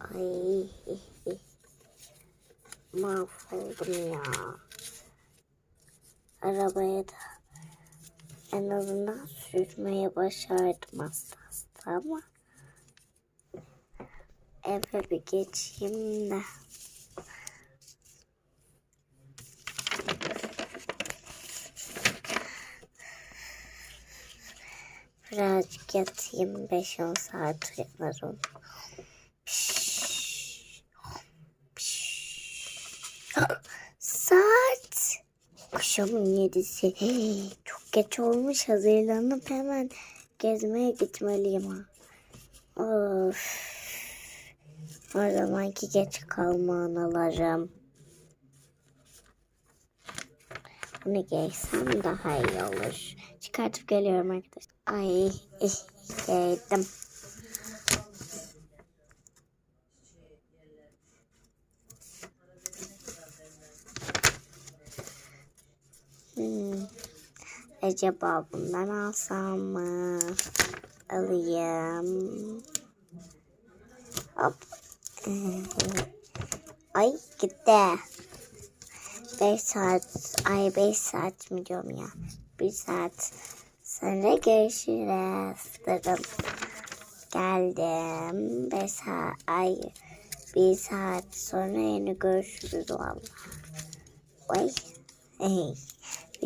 Ay. Mahvoldum ya. Arabaya da en azından sürmeye başardım hasta ama eve bir geçeyim de. Birazcık yatayım 5-10 saat uyanırım. Piş. Saat. Akşamın yedisi. Hey, Çok geç olmuş hazırlanıp hemen gezmeye gitmeliyim ha. Of. Her zamanki geç kalma anılarım. Bunu giysem daha iyi olur. Çıkartıp geliyorum arkadaşlar. Ay ih, giydim. Hmm. Acaba bundan alsam mı? Alayım. Hop. Ay gitti. 5 saat, ay 5 saat mi diyorum ya? 1 saat sonra görüşürüz. Dedim. Geldim. 5 saat, ay 1 saat sonra yine görüşürüz valla. Ay.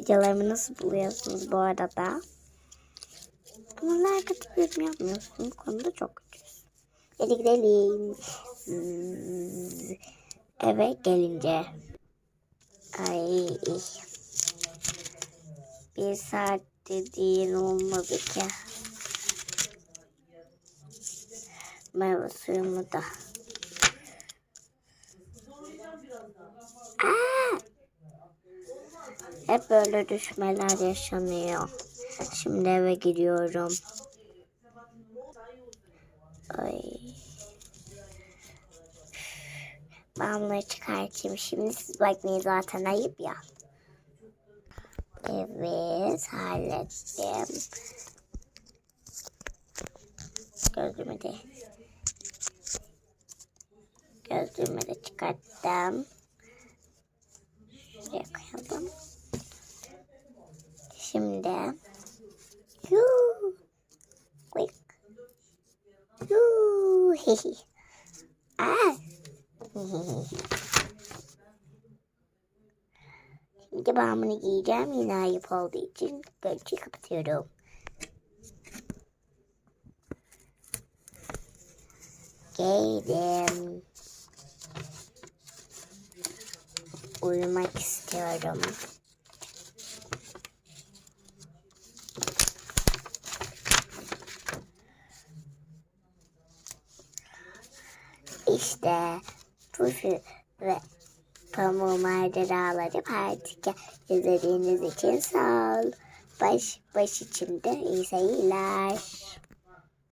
Videolarımı nasıl buluyorsunuz bu arada? Ama like atıp yorum yapmıyorsunuz. Konuda çok kötüyüz. Hadi gidelim. Hmm. Eve gelince. Ay. Bir saat dediğin olmadı ki. Meyve suyumu da. Hep böyle düşmeler yaşanıyor. Şimdi eve gidiyorum. Ay. Ben bunları çıkartayım. Şimdi siz bakmayın zaten ayıp ya. Evet hallettim. Gözlüğümü de gözlüğümü de çıkarttım. Şuraya koyalım. Şimdi yuu quick yuu hihi ah Şimdi ben bunu giyeceğim yine ayıp olduğu için gözlüğü kapatıyorum. Giydim. Uyumak istiyorum. İşte Pufi ve Pamuğu maceraları partika izlediğiniz için sağ ol. Baş, baş içimde iyi seyirler.